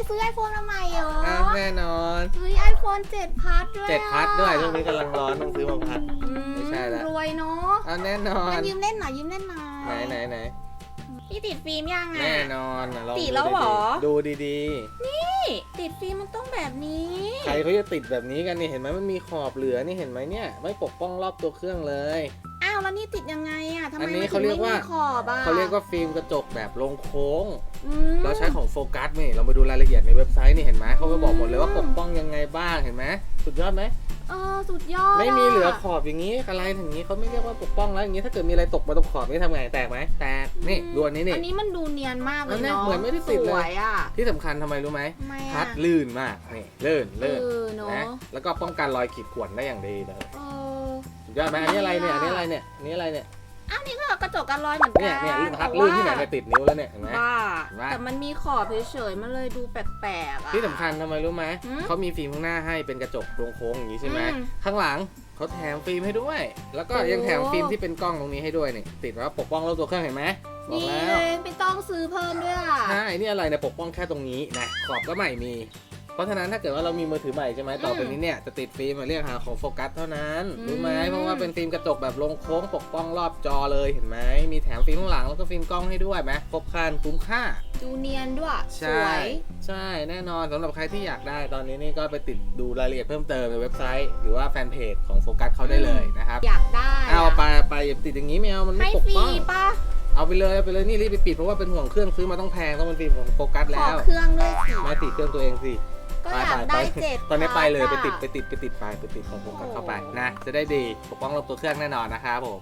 ยซื้อไอโฟนมาใหม่เหรออะแน่นอนซื้อไอโฟน7พัทด้วยเจ็ดพัดด้วยอะช่วงนี้กำลังร้อนต้องซื้อมาพัดอืไม่ใช่ละ รวยเนาะอะแน่นอน งั้นยืมเล่นหน่อยยืมเล่นหน่อยไหนไหนไหนพี่ติดฟิล์มยังอะ แน่นอนอะลองติดดูแล้วเหรอดีๆดูดีนี่ติดฟิล์มมันต้องแบบนี้ ๆ ใครเขาจะติดแบบนี้กันนี่เห็นไหมมันมีขอบเหลือนี่เห็นไหมเนี่ย ไม่ปกป้องรอบตัวเครื่องเลย อ้าวแล้วนี่ติดยังไงอะทำไมอันนี้มันเขาถึงเรียไม่กว่ามีขอบอะเขาเรียกว่าฟิล์มกระจกแบบลงโค้ง อืม เราใช้ของโฟกัสนี่เรามาดูรายละเอียดในเว็บไซต์นี่เห็นไหมเขาก็บอกหมดเลยว่าปกป้องยังไงบ้างเห็นไหมสุดยอดไหมเออสุดยอดไม่มีเหลืออะขอบอย่างนี้อะไรอย่างนี้เขาไม่เรียกว่าปกป้องแล้วอย่างนี้ถ้าเกิดมีอะไรตกมาตรงขอบนี่ทำไงแตกไหมแตกนี่ดูอันนี้นี่ อันนี้มันดูเนียนมากเลอัยนเนี้ยเนาะเหมือนไม่ได้ติดเลย สวยอะที่สำคัญทำไมรู้ไหมทำไมพัอะดลื่นมากนี่ลื่นเอลื่นอเนาะนะแล้วก็ป้องกันรอยขีดข่วนได้อย่างดีเลย เออ สุดยอดไหมอันนี้อะไรเนี่ย อันนี้อะไรเนี่ย อันนี้อะไรเนี่ย อ้าวนี่ก็กระจกกันรอยเหมือนกัเนี่ยเนี่ยลื่นพัดแต่ลื่นว่าที่ไหนไปติดนิ้วแล้วเนี่ยเห็นไหม บ้าเห็นไหม แต่มันมีขอบเฉยๆมันเลยดูแปลกๆอะ ที่สำคัญทำไมรู้ไหม หืมเขามีฟิล์มข้างหน้าให้เป็นกระจกโค้งๆอย่างนี้ใช่ไหม อืมข้างหลังเขาแถมฟิล์มให้ด้วย แล้วก็โอ้ยังแถมฟิล์มที่เป็นกล้องตรงนี้ให้ด้วยนี่ติดว่าปกป้องรอบตัวเครื่องเห็นไหมบอกนี่แล้วเลยไม่ต้องซื้อเพิ่มด้วยอะ ใช่ นี่อะไรเนี่ยปกป้องแค่ตรงนี้นะ ขอบก็ใหม่มีเพ ราะฉะนั้นถ้าเกิดว่าเรามีมือถือใหม่ใช่ไหมต่อไปนี้เนี่ยจะติดฟิล์มมาเรียกหาของโฟกัสเท่านั้นอืมรู้ไหมเพราะว่าเป็นฟิล์มกระจกแบบลงโค้งปกป้องรอบจอเลยเห็นไหมมีแถมฟิล์มข้างหลังแล้วก็ฟิล์มกล้องให้ด้วยไหมครบครันคุ้มค่าดูเนียนด้วยสใช่วยใช่แน่นอนสำหรับใครที่อยากได้ตอนนี้นี่ก็ไปติดดูรายละเอียดเพิ่มเติมในเว็บไซต์ หรือว่าแฟนเพจของโฟกัสเขาได้เลยนะครับอยากได้ะเอาไปไปอย่าติดอย่างนี้ไม่เอามันไม่ให้ปกฟรีป้อง ป่ะเอาไปเลยเอาไปเลยนี่รีบไปปิดเพราะว่าเป็นห่วงเครื่องซื้อมาต้องแพงต้องเป็นฟิล์มของโฟกัสขแล้อวเครื่องด้วยสิมาติดเครื่องตัวเองสิ ก็ไปอยากไปได้ไปเจ็ดตอนนี้ไปเลยไปพัทติดอะไปติดไปติดไปไปติดของโฟกัสเข้าไปโอ้นะ จะได้ดีปกป้องระบบตัวเครื่องแน่นอนนะครับผม